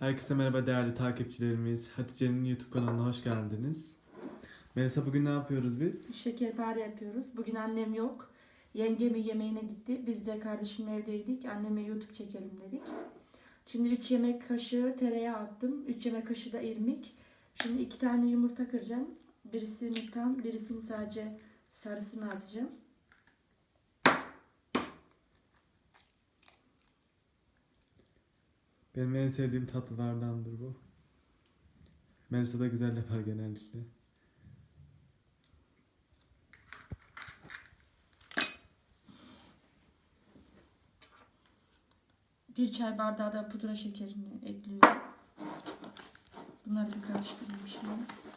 Herkese merhaba değerli takipçilerimiz. Hatice'nin YouTube kanalına hoş geldiniz. Melisa bugün ne yapıyoruz biz? Şekerpare yapıyoruz. Bugün annem yok. Yengemi yemeğine gitti. Biz de kardeşimle evdeydik. Anneme YouTube çekelim dedik. Şimdi 3 yemek kaşığı tereyağı attım. 3 yemek kaşığı da irmik. Şimdi 2 tane yumurta kıracağım. Birisini tam, birisini sadece sarısını atacağım. Benim en sevdiğim tatlılardandır bu. Melisa da güzel yapar genellikle. Bir çay bardağı da pudra şekerini ekliyorum. Bunları bir karıştırayım şimdi.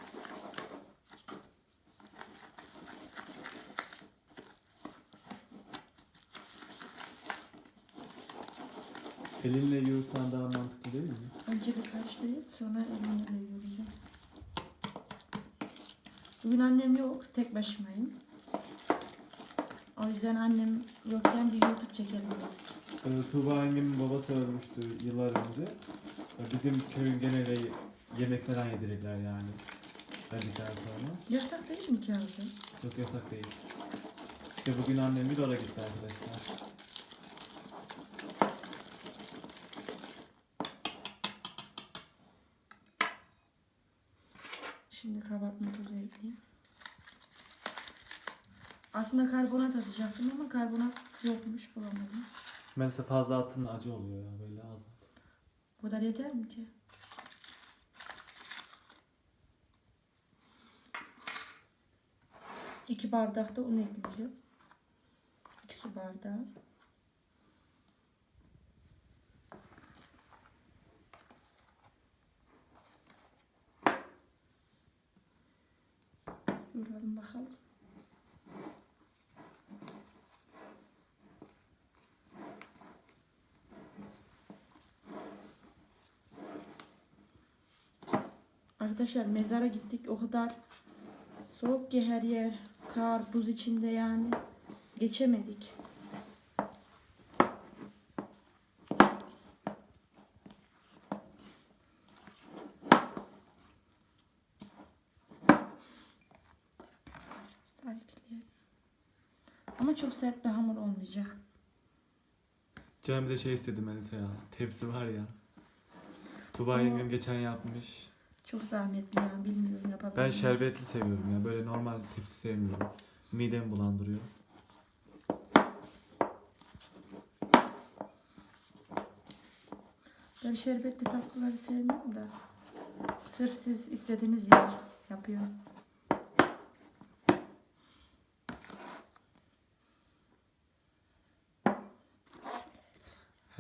Elinle yoğursan daha mantıklı değil mi? Önce bir karıştırayım sonra elimle de yoğuracağım. Bugün annem yok. Tek başımayım. O yüzden annem yokken bir YouTube çekelim dedik. Ee, Tuğba annemin babası ölmüştü yıllar önce. Ee, Bizim köyün geneli yemek falan yedirirler yani. Öldükten sonra. Yasak değil mi Kazım? Çok yasak değil. İşte bugün annem bir oraya gitti arkadaşlar. Şimdi kabartma tozu ekleyeyim. Aslında karbonat atacaktım ama karbonat yokmuş bulamadım. Melisa fazla attığında acı oluyor ya böyle az at. Bu kadar yeter mi ki? İki bardak da un ekleyeceğim. İki su bardağı. Bakalım. Arkadaşlar mezara gittik. O kadar soğuk ki her yer. Kar, buz içinde yani. Geçemedik. Biraz daha ekleyelim. Ama çok sert bir hamur olmayacak. Canım bir de şey istedi Melisa ya. Tepsi var ya. Tuğba Ama- yengem geçen yapmış. Çok zahmetli ya. Bilmiyorum yapabilir Ben miyim? şerbetli seviyorum ya. Böyle normal tepsi sevmiyorum. Midemi bulandırıyor. Ben şerbetli tatlıları sevmiyorum da. Sırf siz istediğiniz ya yapıyorum.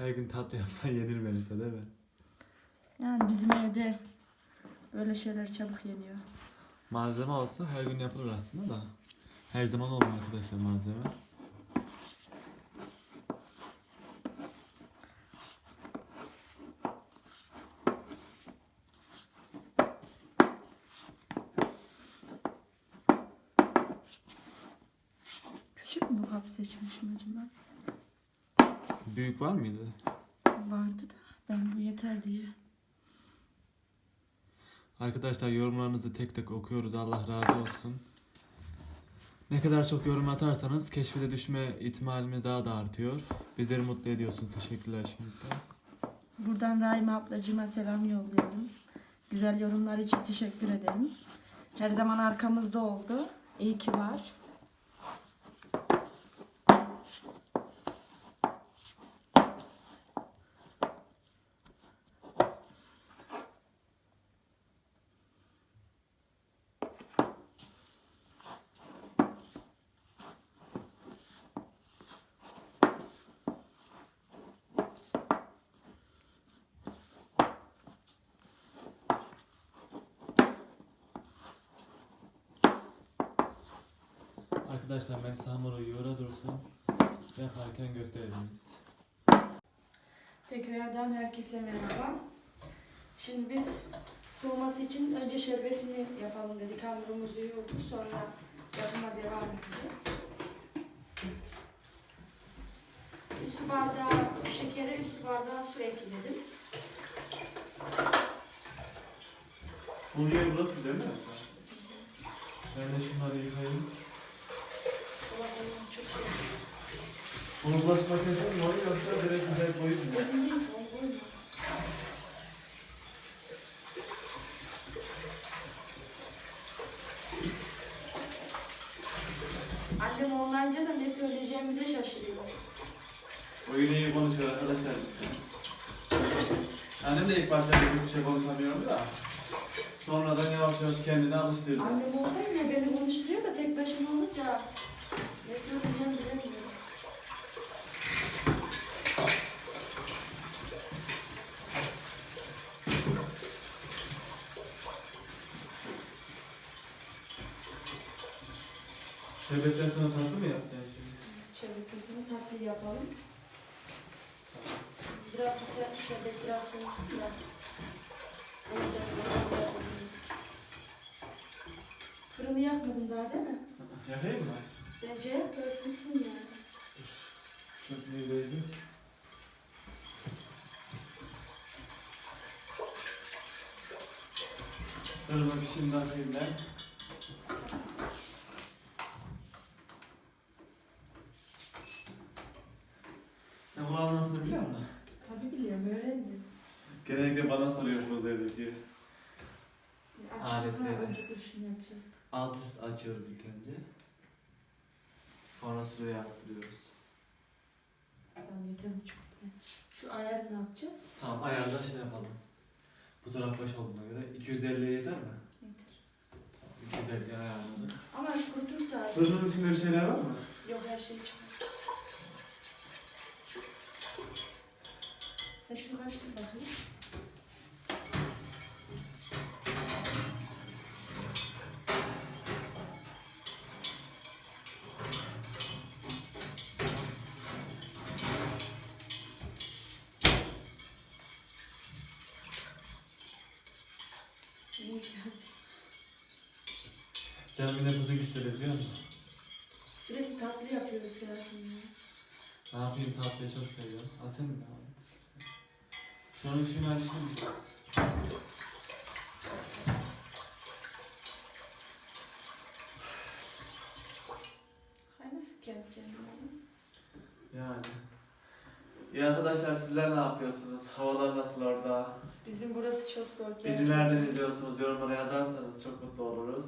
Her gün tatlı yapsan yenir Melisa değil mi? Yani bizim evde böyle şeyler çabuk yeniyor. Malzeme olsa her gün yapılır aslında da. Her zaman olmuyor arkadaşlar malzeme. Büyük var mıydı? Vardı da ben bu yeter diye. Arkadaşlar yorumlarınızı tek tek okuyoruz. Allah razı olsun. Ne kadar çok yorum atarsanız keşfete düşme ihtimalimiz daha da artıyor. Bizleri mutlu ediyorsun. Teşekkürler şimdiden. Buradan Rahime ablacığıma selam yolluyorum. Güzel yorumlar için teşekkür ederim. Her zaman arkamızda oldu. İyi ki var. Arkadaşlar Melisa hamuru yoğura dursun. Yaparken gösterelim biz. Tekrardan herkese merhaba. Şimdi biz soğuması için önce şerbetini yapalım dedik. Hamurumuzu yoğurduk sonra yapıma devam edeceğiz. Bir su bardağı şekere, bir su bardağı su ekledim. Bunun yeri burası değil mi? Ben de şunları yıkayayım. Bunu bulaşık makinesine mi koyayım yoksa direkt güzel o koyma. Annem olmayınca da ne söyleyeceğimi de şaşırıyor. Bugün iyi konuşuyor arkadaşlar. Annem de ilk başta bir şey konuşamıyordu da. Sonradan yavaş yavaş kendini alıştırdı. Annem olsaydı ya beni konuşturuyor da tek başıma olunca Şerbetten sonra tatlı mı yapacaksın şimdi? Kızını tatlı yapalım. Biraz şerbet biraz biraz. Fırını yakmadın daha değil mi? Yakayım mı? Bence ısınsın yani. Çok neydeydi? Dur bak şimdi atayım ben. Sen bu nasıl biliyor musun? Tabii biliyorum öğrendim. Genellikle bana soruyorsunuz evdeki. Aletleri. önce dur şunu yapacağız. Alt üst açıyoruz ilk önce. Sonra sürüye arttırıyoruz. Tamam yeter bu çok. Şu ayarı ne yapacağız? Tamam ayarda şey yapalım. Bu taraf boş olduğuna göre 250'ye yeter mi? Yeter. Tamam 250'ye ayarladık. Ama kurutursa Fırının içinde bir şeyler var mı? yok her şey çıkar. Sen şunu karıştır bakayım. İyi geldi. Yine puding istedi biliyor musun? Sürekli tatlı yapıyoruz ya şimdi. Ne yapayım tatlıyı çok seviyorum. Al sen de devam et. Şunun ışığını açayım mı? Kaynasın kendi kendine. Yani. İyi arkadaşlar sizler ne yapıyorsunuz? Havalar nasıl orada? Bizim burası çok zor Bizi gerçekten. nereden izliyorsunuz? Yorumlara yazarsanız çok mutlu oluruz.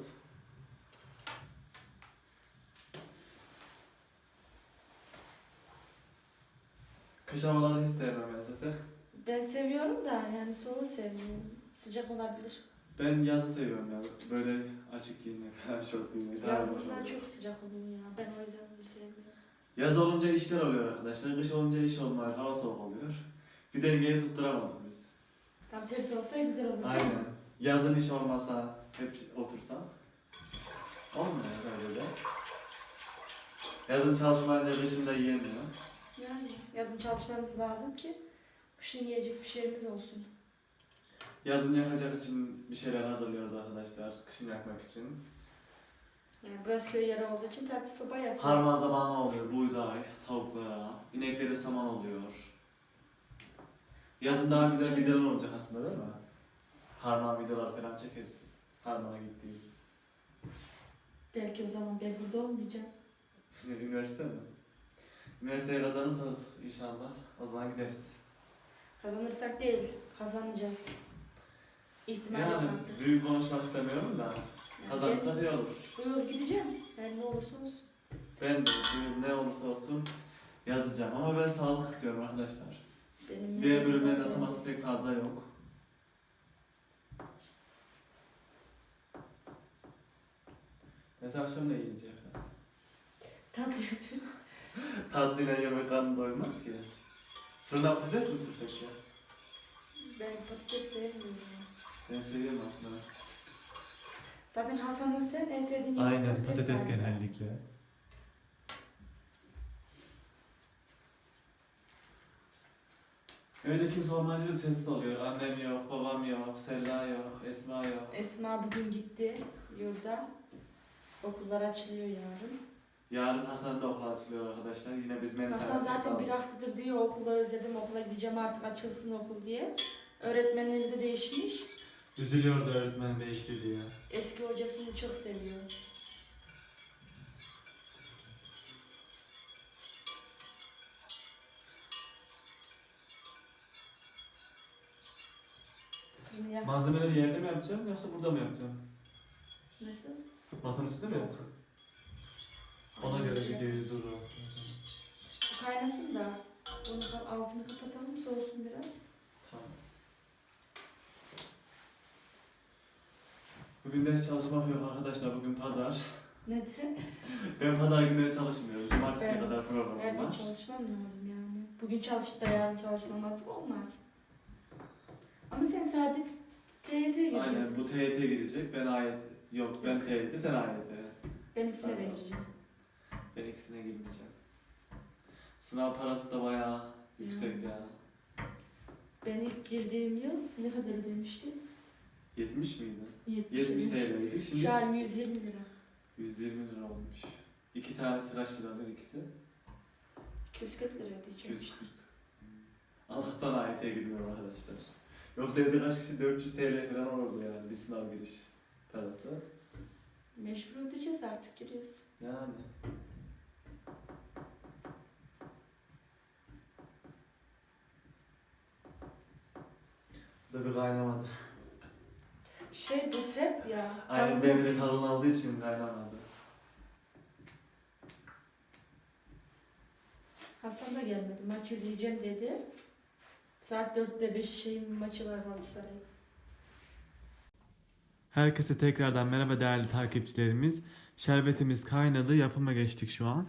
Kış havalarını hiç sevmem size. Ben seviyorum da yani soğuğu sevmiyorum. Sıcak olabilir. Ben yazı seviyorum ya. Böyle açık giyinmek, şort giyinmek. daha hoş Yazından oluyor. çok sıcak oluyor ya. Ben o yüzden bunu sevmiyorum. Yaz olunca işler oluyor arkadaşlar. Kış olunca iş olmuyor. Hava soğuk oluyor. Bir dengeyi tutturamadık biz. Tam tersi olsa güzel olur. Aynen. Yazın iş olmasa hep otursam. Olmuyor böyle de. Yazın çalışmayınca kışın da yiyemiyor. Yani yazın çalışmamız lazım ki kışın yiyecek bir şeyimiz olsun. Yazın yakacak için bir şeyler hazırlıyoruz arkadaşlar. Kışın yakmak için. Yani burası köy yeri olduğu için tabii soba yapıyoruz. Harman zamanı oluyor. Buğday, tavuklara, ineklere saman oluyor. Yazın daha güzel videolar olacak aslında değil mi? Harman videolar falan çekeriz. Harman'a gittiğimiz. Belki o zaman ben burada olmayacağım. Üniversite mi? Üniversiteyi kazanırsanız inşallah o zaman gideriz. Kazanırsak değil, kazanacağız. İhtimal Yani yoktur. büyük konuşmak istemiyorum da kazanırsak iyi olur. bu yıl gideceğim. Ben ne olursa olsun. Ben de bu ne olursa olsun yazacağım ama ben sağlık istiyorum arkadaşlar. Benim Diğer bölümlerin ataması pek fazla yok. Mesela akşam ne yiyecek? Tatlı yapıyorum. Tatlıyla yemek karnı doymaz ki. Fırına patates mi sürsek ya? Ben patates sevmiyorum. Ben seviyorum aslında. Zaten Hasan'la sen en sevdiğin yemek galiba. genellikle. Evde kimse olmayınca da sessiz oluyor. Annem yok, babam yok, Selda yok, Esma yok. Esma bugün gitti yurda. Okullar açılıyor yarın. Yarın Hasan da okul açılıyor arkadaşlar. Yine biz Melisa'yla Hasan zaten kaldık. bir haftadır diyor okulu özledim okula gideceğim artık açılsın okul diye. Öğretmenleri de değişmiş. Üzülüyordu öğretmen değişti diye. Eski hocasını çok seviyor. Yak- Malzemeleri yerde mi yapacağım yoksa burada mı yapacağım? Nasıl? Masanın üstünde mi yapacağım? Ona göre videoyu durur. Bu kaynasın da bunu altını kapatalım soğusun biraz. Tamam. Bugün ders çalışmak yok arkadaşlar. Bugün pazar. Neden? Ben pazar günleri çalışmıyorum. Cumartesiye Ben kadar programım Her gün var. çalışmam lazım yani. Bugün çalışıp da yarın çalışmaması olmaz. Ama sen sadece TYT'ye Aynen gireceksin. bu TYT girecek. Ben AYT. Yok ben TYT sen AYT. Ben ikisine de gireceğim. Ben ikisine girmeyeceğim. Sınav parası da bayağı yüksek ya. Ben ilk girdiğim yıl ne kadar ödemiştim? 70 miydi? 70, 70 TL'ydi. Şimdi Şu an 120 lira. 120 lira olmuş. İki tanesi kaç liradır ikisi? 240 lira ödeyeceğim. 240. Allah'tan AYT'ye girmiyorum arkadaşlar. Yoksa evde kaç kişi 400 TL falan olurdu yani bir sınav giriş parası. Mecbur ödeyeceğiz artık giriyoruz. Yani. Bir kaynamadı. Şey bu sep ya. Aynen devre kalın için. olduğu için kaynamadı. Hasan da gelmedi. Maç izleyeceğim dedi. Saat 4'te 5 şeyin maçı var Galatasaray'ın. Herkese tekrardan merhaba değerli takipçilerimiz. Şerbetimiz kaynadı. Yapıma geçtik şu an.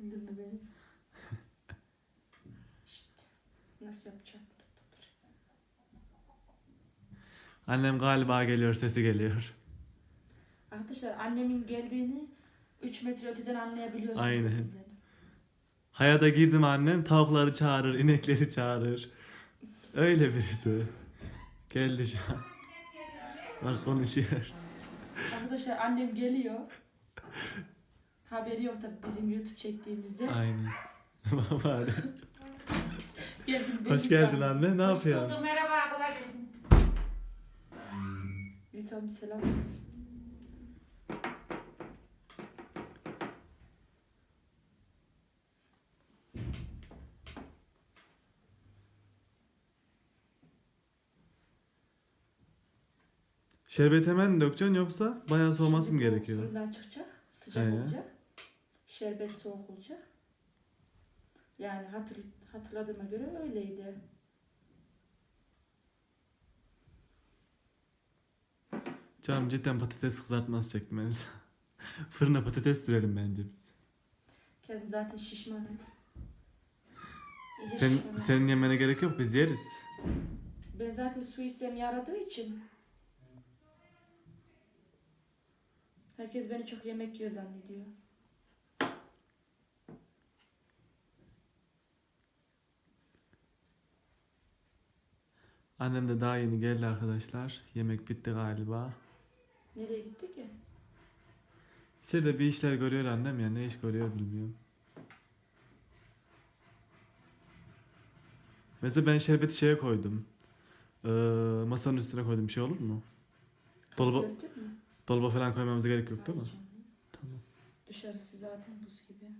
Nasıl yapacağım? Annem galiba geliyor, sesi geliyor. Arkadaşlar annemin geldiğini 3 metre öteden anlayabiliyorsunuz Aynen. sesinden. Hayata girdim annem, tavukları çağırır, inekleri çağırır. Öyle birisi. Geldi şu an. Bak konuşuyor. Arkadaşlar annem geliyor. Haberi yok tabii bizim YouTube çektiğimizde. Aynen. Bari. Geldim, Hoş geldin anne, ne Hoş yapıyorsun? buldum, merhaba, kolay İnsan bir selam. Şerbet hemen dökeceksin yoksa bayağı soğuması mı gerekiyor? Fırından çıkacak. Sıcak He. olacak. Şerbet soğuk olacak. Yani hatır, hatırladığıma göre öyleydi. Canım cidden patates kızartması çektim en son. Fırına patates sürelim bence biz. Kezim zaten şişmanım. İyice Sen, şişmanım. senin yemene gerek yok biz yeriz. Ben zaten su istem yaradığı için. Herkes beni çok yemek yiyor zannediyor. Annem de daha yeni geldi arkadaşlar. Yemek bitti galiba. Nereye gitti ki? İçeride bir işler görüyor annem ya ne iş görüyor bilmiyorum. Mesela ben şerbeti şeye koydum. Ee, masanın üstüne koydum bir şey olur mu? Dolaba, mü? dolaba falan koymamıza gerek yok değil mi? Tamam. Dışarısı zaten buz gibi.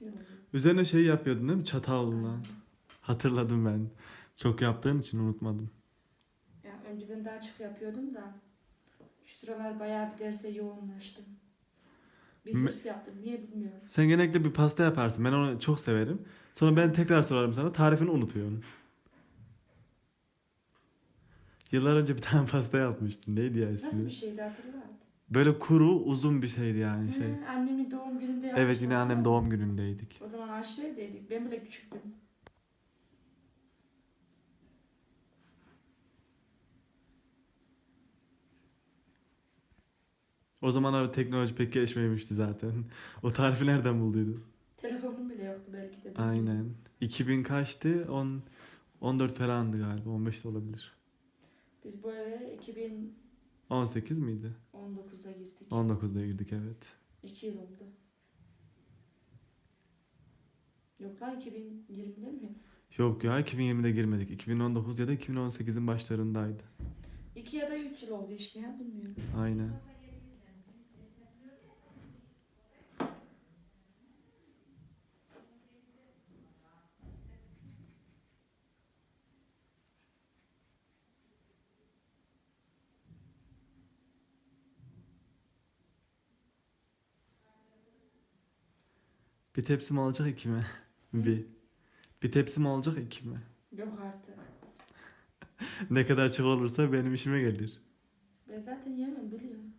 Oluyor. Üzerine şey yapıyordun değil mi? Çatalla. Hatırladım ben. Çok yaptığın için unutmadım. Ya önceden daha açık yapıyordum da şu sıralar bayağı bir derse yoğunlaştım. Bir hırs yaptım. Niye bilmiyorum. Sen genellikle bir pasta yaparsın. Ben onu çok severim. Sonra ben tekrar sorarım sana. Tarifini unutuyorsun. Yıllar önce bir tane pasta yapmıştın. Neydi ya ismi? Nasıl bir şeydi hatırlat. Böyle kuru uzun bir şeydi yani şey. Hı, annemin doğum gününde Evet yapmıştım, yine annem doğum günündeydik. O zaman aşiredeydik. Ben bile küçüktüm. O zamanlar teknoloji pek gelişmemişti zaten. O tarifi nereden bulduydun? Telefonum bile yoktu belki de. Aynen. 2000 kaçtı? 10 14 falandı galiba. 15 de olabilir. Biz bu eve 2019'da 18 miydi? girdik. 19'da girdik evet. 2 yıl oldu. Yok lan 2020'de mi? Yok ya 2020'de girmedik. 2019 ya da 2018'in başlarındaydı. 2 ya da 3 yıl oldu işte ya bilmiyorum. Aynen. Bir tepsi mi olacak iki mi? Bir. Bir tepsi mi olacak iki mi? Yok artık. Ne kadar çok olursa benim işime gelir. Ben zaten yemem biliyorum.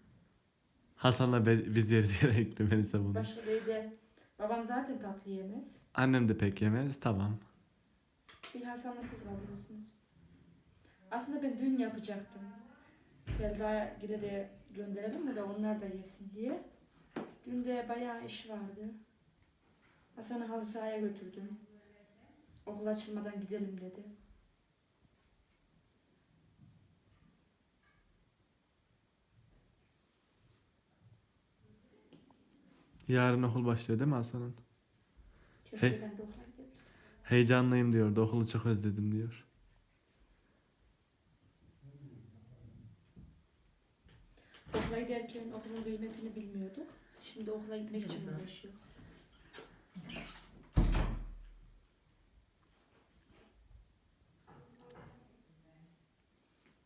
Hasan'la be- biz yeriz gerekli beni savunur. Başka değil de babam zaten tatlı yemez. Annem de pek yemez tamam. Bir Hasan'la siz kalıyorsunuz. Aslında ben dün yapacaktım. Selda'ya gide de gönderelim mi de onlar da yesin diye. Dün de bayağı iş vardı. Hasan'ı halı sahaya götürdüm. Okul açılmadan gidelim dedi. Yarın okul başlıyor değil mi Hasan'ın? Keşke Hey. ben de okula gidebilsem. Heyecanlıyım diyordu. Okulu çok özledim diyor. Okula giderken okulun kıymetini bilmiyorduk. Şimdi okula gitmek için uğraşıyor.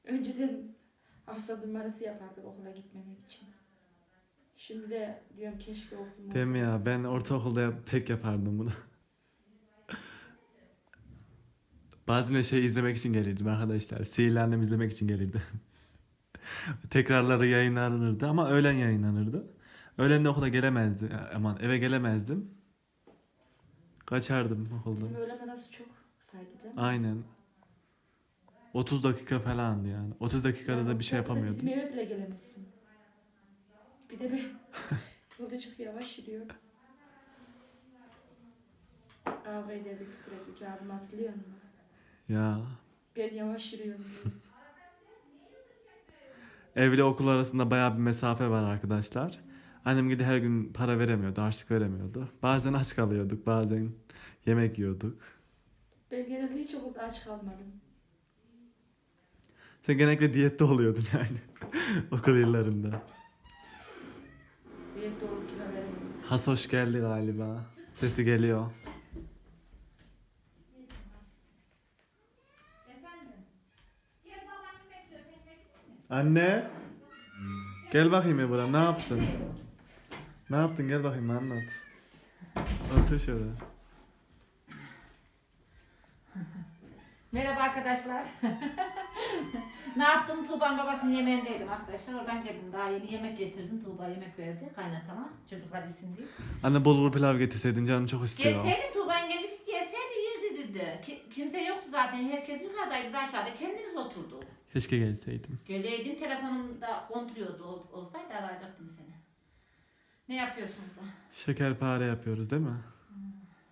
Önceden hasta numarası yapardık okula gitmemek için. Şimdi de diyorum keşke okulum Değil mi ya? olsaydı. Ben ortaokulda yap- pek yapardım bunu. Bazen şey izlemek için gelirdim arkadaşlar. Sihirli Annem izlemek için gelirdi. Tekrarları yayınlanırdı ama öğlen yayınlanırdı. Öğlen de okula gelemezdi. Aman eve gelemezdim. Kaçardım Bizim okuldan. öğlen arası çok kısaydı değil mi? Aynen. 30 dakika falandı yani. 30 dakikada da bir şey yapamıyordum. Bizim eve bile gelemezsin. Bir de ben yolda çok yavaş yürüyor. Kavga ederdik sürekli Kazım hatırlıyor musun? Ya. Ben yavaş yürüyorum. Evle okul arasında bayağı bir mesafe var arkadaşlar. Annem gidi her gün para veremiyordu, harçlık veremiyordu. Bazen aç kalıyorduk, bazen yemek yiyorduk. Ben genelde hiç okulda aç kalmadım. Sen genellikle diyette oluyordun yani okul yıllarında. Bir doğru kilo. Has hoş geldi galiba. Sesi geliyor. Anne. Gel bakayım Ebru, ne yaptın? Ne yaptın gel bakayım anlat. Otur şöyle. Merhaba arkadaşlar. ne yaptım? Tuğba'nın babasının yemeğindeydim arkadaşlar. Oradan geldim. Daha yeni yemek getirdim. Tuğba yemek verdi kaynatama. Çocuklar yesin diye. Anne bulgur pilav getirseydin canım çok istiyor. Gelseydin Tuğba'nın geldi gelseydi yerdi dedi. Ki, kimse yoktu zaten. Herkes yukarıdaydı. Biz aşağıda kendimiz oturduk. Keşke gelseydim. Geleydin telefonumda kontrolüyordu. Ol, olsaydı arayacaktım seni. Ne yapıyorsunuz da? Şekerpare yapıyoruz değil mi?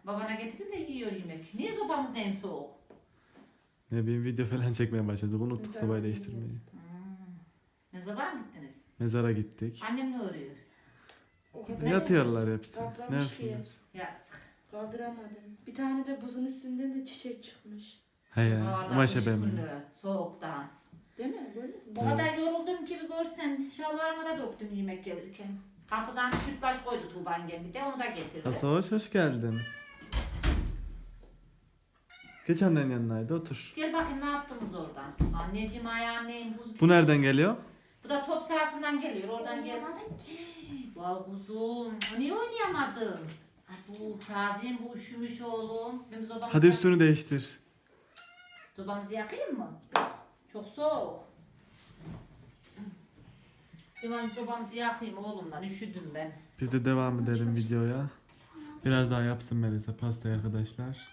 Babana getirdim de yiyor yemek. Niye sopamız nem soğuk? Ne bileyim video falan çekmeye başladık. Unuttuk Mezara sobayı değiştirmeyi. Hmm. Ne zaman gittiniz? Mezara gittik. Annem ne arıyor? O kadar Yatıyorlar hepsi. Ne Kaplamış ki yapsınlar? Ya Kaldıramadım. Bir tane de buzun üstünden de çiçek çıkmış. He ya. Kış ben. günü, Soğuktan. Değil mi? Böyle mi? Bu kadar yoruldum ki bir görsen. Şalvarıma da döktüm yemek gelirken. Kapıdan süt baş koydu Tuğban geldi de onu da getirdi. Hasan hoş, hoş geldin. Geç annenin yanınaydı otur. Gel bakayım ne yaptınız oradan. Anneciğim ay annem buz. Bu nereden geliyor? Bu da top sahasından geliyor. Oradan gel. Vay kuzum. Niye oynayamadın? Ay bu Kazım bu üşümüş oğlum. Ben Hadi üstünü değiştir. sobamızı yakayım mı? Çok soğuk. Ben sobamızı yakayım oğlumdan. Üşüdüm ben. Biz de devam edelim videoya. Biraz daha yapsın Melisa pastayı arkadaşlar.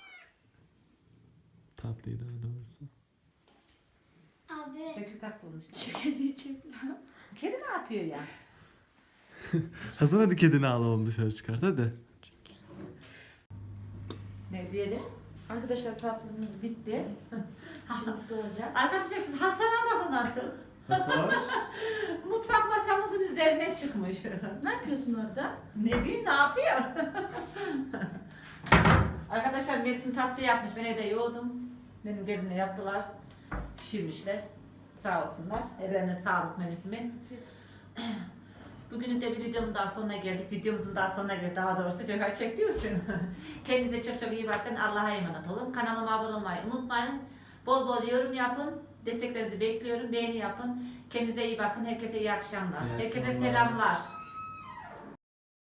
Tatlıyı daha doğrusu. Abi Sekiz dakika olmuş. Çiğ diyecek. Kedi ne yapıyor ya? Hasan hadi kedini al oğlum dışarı çıkart hadi. Ne diyelim? Arkadaşlar tatlımız bitti. Şimdi soğuyacak. Arkadaşlar siz Hasan'a bakın nasıl. Nasıl? Mutfak masamızın üzerine çıkmış. Ne yapıyorsun orada? ne bileyim ne yapıyor? Arkadaşlar Melis'in tatlı yapmış. Ben evde yoğurdum. Benim gelinle yaptılar. Pişirmişler. Sağ olsunlar. Ellerine sağlık Melis'imin. Bugünün de bir videomun daha sonuna geldik. Videomuzun daha sonuna geldik. Daha doğrusu çok çektiğim için. Kendinize çok çok iyi bakın. Allah'a emanet olun. Kanalıma abone olmayı unutmayın. Bol bol yorum yapın. Desteklerinizi bekliyorum. Beğeni yapın. Kendinize iyi bakın. Herkese iyi akşamlar. İyi Herkese akşamlar. selamlar.